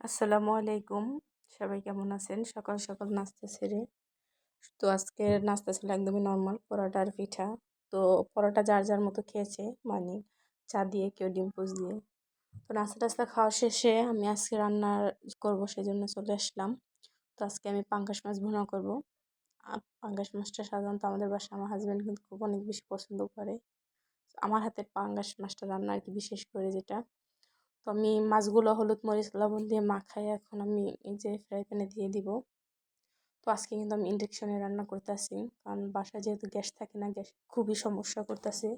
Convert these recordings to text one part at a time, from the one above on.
আসসালামু আলাইকুম। সবাই কেমন আছেন? সকাল সকাল নাস্তা সেরে। তো আজকে নাস্তা ছিল একদমই নর্মাল পরোটা আর পিঠা। তো পরোটা যার যার মতো খেয়েছে মানে চা দিয়ে কেউ ডিম পোচ দিয়ে। তো নাস্তা টাস্তা খাওয়া শেষে আমি আজকে রান্না করব সেই জন্য চলে আসলাম। তো আজকে আমি পাঙ্গাস মাছ ভুনা করব। পাঙ্গাস মাছটা সাধারণত আমাদের বাসায় আমার হাজব্যান্ড কিন্তু খুব অনেক বেশি পছন্দ করে। আমার হাতের পাঙ্গাস মাছটা রান্না আর কি বিশেষ করে যেটা। তো আমি মাছগুলো হলুদ মরিচ, লবণ দিয়ে মাখাই এখন আমি এই যে ফ্রাই প্যানে দিয়ে দিব। তো আজকে কিন্তু আমি ইন্ডাকশনে রান্না করতেছি, কারণ বাসায় যেহেতু গ্যাস থাকে না, গ্যাস খুবই সমস্যা করতেছে।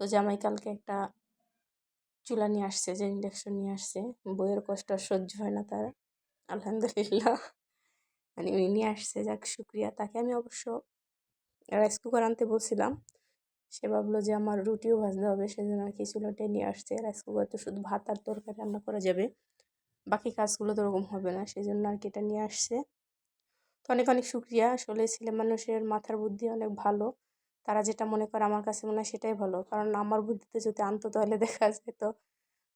তো জামাই কালকে একটা চুলা নিয়ে আসছে, যে ইন্ডাকশন নিয়ে আসছে। বইয়ের কষ্ট সহ্য হয় না তার, আলহামদুলিল্লাহ। মানে উনি নিয়ে আসছে, যাক, শুক্রিয়া। তাকে আমি অবশ্য রাইস কুকার আনতে বলছিলাম। সে ভাবলো যে আমার রুটিও ভাজতে হবে, সেজন্য আর কি চুলাটাই নিয়ে আসছে। রাইস কুকার তো শুধু ভাত আর তরকারি রান্না করা যাবে, বাকি কাজগুলো তো ওরকম হবে না সেই জন্য আর কি এটা নিয়ে আসছে। তো অনেক অনেক শুক্রিয়া, আসলে ছেলে মানুষের মাথার বুদ্ধি অনেক ভালো। তারা যেটা মনে করে আমার কাছে মনে হয় সেটাই ভালো। কারণ আমার বুদ্ধিতে যদি আনতো তাহলে দেখা যেত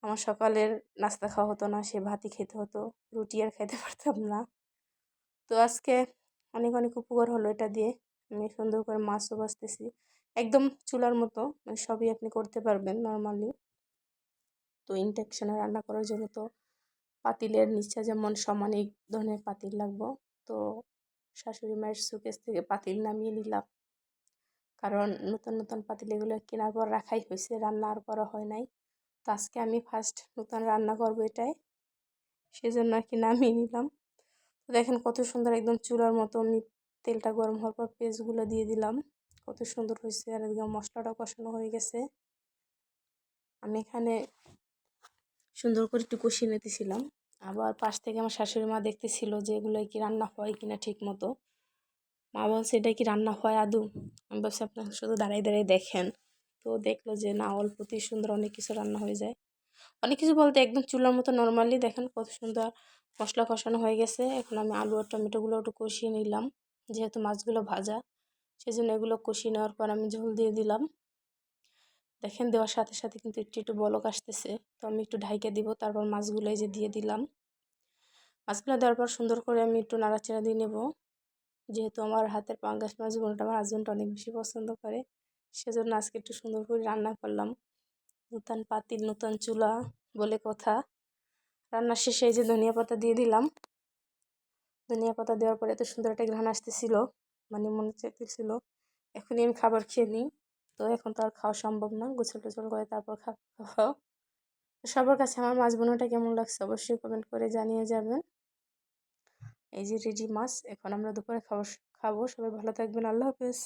আমার সকালের নাস্তা খাওয়া হতো না, সে ভাতই খেতে হতো, রুটি আর খেতে পারতাম না। তো আজকে অনেক অনেক উপকার হলো এটা দিয়ে। আমি সুন্দর করে মাছও বাঁচতেছি একদম চুলার মতো। মানে সবই আপনি করতে পারবেন নর্মালি তো ইন্ডাকশানে রান্না করার জন্য তো পাতিলের নিচে যেমন সমান এই ধরনের পাতিল লাগবো, তো শাশুড়ি মায়ের সুকেস থেকে পাতিল নামিয়ে নিলাম। কারণ নতুন নতুন পাতিল এগুলো কেনার পর রাখাই হয়েছে, রান্না আর করা হয় নাই। তো আজকে আমি ফার্স্ট নতুন রান্না করব এটাই। সেজন্য আর কি নামিয়ে নিলাম। তো দেখেন কত সুন্দর একদম চুলার মতো আমি তেলটা গরম হওয়ার পর পেস্টগুলো দিয়ে দিলাম। কত সুন্দর হয়েছে আর একদম মশলাটাও কষানো হয়ে গেছে। আমি এখানে সুন্দর করে একটু কষিয়ে নিতেছিলাম। আবার পাশ থেকে আমার শাশুড়ি মা দেখতেছিল যে এগুলো কি রান্না হয় কিনা ঠিক মতো মা বলছে, এটা কি রান্না হয় আদু? আমি বলছি, আপনার শুধু দাঁড়াই দাঁড়াই দেখেন। তো দেখল যে না, অল্পতেই সুন্দর অনেক কিছু রান্না হয়ে যায়। অনেক কিছু বলতে একদম চুলার মতো নর্মালি। দেখেন কত সুন্দর মশলা কষানো হয়ে গেছে। এখন আমি আলু আর টমেটোগুলো একটু কষিয়ে নিলাম, যেহেতু মাছগুলো ভাজা। সেজন্য এগুলো কষিয়ে নেওয়ার পর আমি ঝোল দিয়ে দিলাম। দেখেন দেওয়ার সাথে সাথে কিন্তু একটু একটু বলক আসতেছে। তো আমি একটু ঢাইকে দিব, তারপর মাছগুলো এই যে দিয়ে দিলাম। মাছগুলো দেওয়ার পর সুন্দর করে আমি একটু নাড়াচাড়া দিয়ে নেব। যেহেতু আমার হাতের পাঙ্গাস মাছ বোনটা আমার হাজব্যান্ড অনেক বেশি পছন্দ করে, সেজন্য আজকে একটু সুন্দর করে রান্না করলাম। নতুন পাতিল, নতুন চুলা বলে কথা। রান্নার শেষে এই যে ধনিয়া পাতা দিয়ে দিলাম। ধনিয়া পাতা দেওয়ার পরে এত সুন্দর একটা ঘ্রাণ আসতেছিল। মানে মনে চাইতেছিল, এখনই আমি খাবার খেয়ে নিই। তো এখন তো আর খাওয়া সম্ভব না গোছল টোছল করে তারপর খাওয়া সবার কাছে আমার মাছ বোনাটা কেমন লাগছে অবশ্যই কমেন্ট করে জানিয়ে যাবেন। এই যে রেডি মাছ, এখন আমরা দুপুরে খাবার খাব। সবাই ভালো থাকবেন, আল্লাহ হাফেজ।